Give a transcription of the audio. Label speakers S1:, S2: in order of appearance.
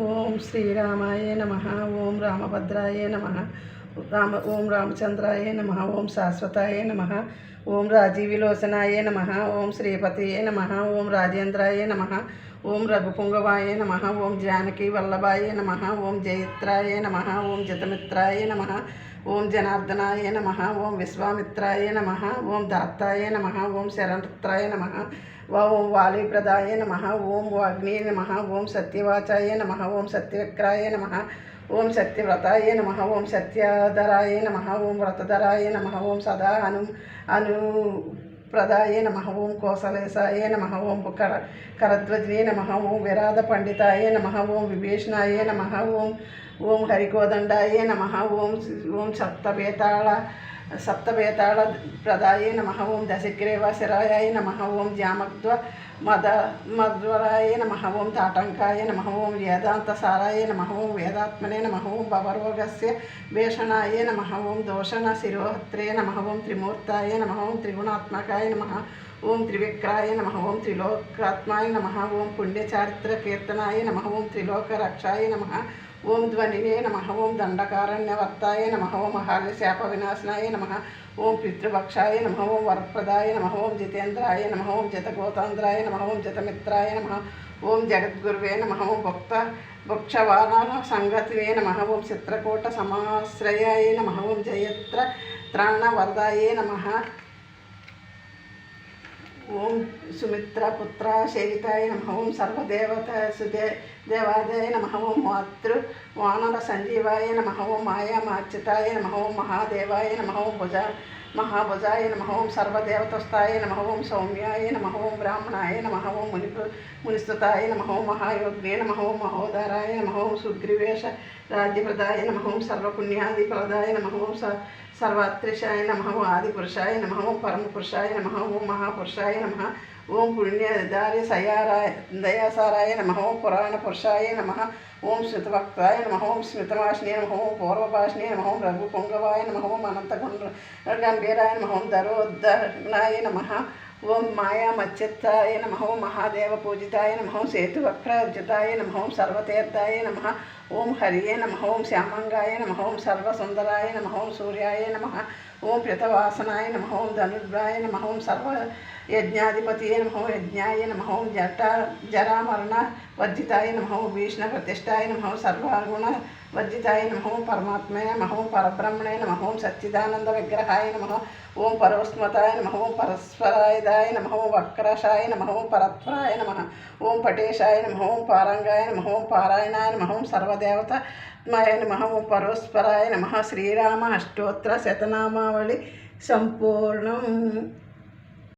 S1: ఓం శ్రీరామాయ నమ ఓం రామభద్రాయ నమ రామ ఓం రామచంద్రాయ నమ ఓం శాశ్వతాయ నమ ఓం రాజీవిలోచనాయ నమ ఓం శ్రీపతియే నమ ఓం రాజేంద్రాయ నమ ఓం రఘుపుంగవాయ నమ ఓం జానకి వల్లభాయ నమ ఓం జయత్రాయ నమ ఓం జతమిత్రాయ నమ ఓం జనార్దనాయ నమ ఓం విశ్వామిత్రాయ నమ ఓం దాత్తాయ నమ ఓం శరణత్రాయ నమ ఓం వాలీప్రదాయ నమ ఓం వాగ్నే నమ ఓం సత్యవాచాయ నమ ఓం సత్యవిక్రాయ నమ ఓం సత్యవ్రతాయ నమ ఓం సత్యధరాయ నమ ఓం వ్రతధరాయ నమ ఓం సదా అను అను ప్రదాయ నమ ఓం కోసలేశాయ నమ ఓం కర కరధ్వజే నమ ఓం విరాధ పండితాయ నమ ఓం విభీషణాయ నమ ఓం ఓం హరికోదండాయ నమ ఓం ఓం సప్తవేతాళ సప్తవేతాళ ప్రదాయ నమ ఓం దశగ్రీవ శిరాయ నమ ఓం జామగ్ధ్వ మద మధ్వరాయ నమ ఓం తాటంకాయ నమ ఓం వేదాంతసారాయ నమ ఓం వేదాత్మనే నమ ఓం భవరోగస్య భీషణాయ నమ ఓం దోషణ శిరోహత్రే నమ ఓం త్రిమూర్తాయ నమ ఓం త్రిగుణాత్మకాయ నమ ఓం త్రివిక్రాయ నమ ఓం త్రిలోకాత్మాయ నమ ఓం పుణ్యచారిత్ర కీర్తనాయ నమ ఓం త్రిలోకరక్షాయ నమ ఓం ధ్వనినే నమ ఓం దండకారణ్యవర్తాయ నమ ఓం మహాశాప వినాశనాయ నమ ఓం పితృభక్షాయ నమ ఓం వరప్రదాయ నమ ఓం జితేంద్రాయ నమ ఓం జతగోతాంధ్రాయ నమ ఓం జతమిత్రాయ నమ ఓం జగద్గురువే నమ ఓం భక్త భక్షవాన సంగతివే నమ ఓం చిత్రకూట సమాశ్రయాయ నమ ఓం జయత్ర త్రాణవరదాయ నమ ఓం సుమిత్రపుత్ర సేవితాయ నమ ఓం సర్వదేవత సుదే దేవాదాయ నమ ఓం మాతృ వానర సంజీవాయ నమ ఓం మాయామార్చితాయ నమ ఓం మహాదేవాయ నమ ఓం భుజ మహాభుజాయ నమ ఓం సర్వదేవతస్థాయ నమ ఓం సౌమ్యాయ నమ ఓం బ్రాహ్మణాయ నమ ఓం ముని మునిస్తుతాయ నమ ఓం మహాయోగ్నే నమ ఓం మహోదరాయ నమ ఓం సుగ్రీవేశ రాజ్యప్రదాయ నమ ఓం సర్వపుణ్యాదిప్రదాయ నమ ఓం స సర్వాత్రిషాయ నమ ఓం ఆదిపురుషాయ నమ ఓం పరమపురుషాయ నమ ఓం మహాపురుషాయ నమ ఓం పుణ్యదార్య సయారాయ దయాసారాయ నమ ఓం పురాణ పురుషాయ నమ ఓం స్మృతభక్తాయ నమ ఓం స్మితమాష్ణే నమ ఓం పూర్వభాష్ణే నమ ఓం రఘుపుంగవాయ నమ ఓం అనంతగుండ గంభీరాయ నమ ఓం దరోద్ధరణాయ నమ ఓం మాయా మత్స్యత్తాయ నమ ఓం మహాదేవ పూజితాయ నమ ఓం సేతువక్రార్జితాయ నమ ఓం సర్వతీర్థాయ నమ ఓం హరియే నమ ఓం శ్యామంగాయ నమ ఓం సర్వసుందరాయ నమ ఓం సూర్యాయ నమ ఓం ప్రతవాసనాయ నమ ఓం ధనుర్భాయ నమ ఓం సర్వ యజ్ఞాధిపతియే నమ ఓం యజ్ఞాయ నమ ఓం జట జరామరణ వర్జితాయ నమ ఓం భీష్ణ ప్రతిష్టాయ నమ ఓం సర్వగుణ వర్జితాయ నమ ఓం పరమాత్మయ నమ ఓం పరబ్రహ్మణే నమ ఓం సచ్చిదానంద విగ్రహాయ నమ ఓం పరవస్మతాయ నమ ఓం పరస్పరాయదాయ నమ ఓం వక్రశాయ నమ ఓం పరత్వరాయ నమ ఓం పటేశాయ నమ ఓం పారంగాయ నమ ఓం పారాయణాయ నమ ఓం సర్వదేవత మయ నమ ఓం పరోస్పరాయ నమ శ్రీరామ అష్టోత్తర శతనామావళి సంపూర్ణం.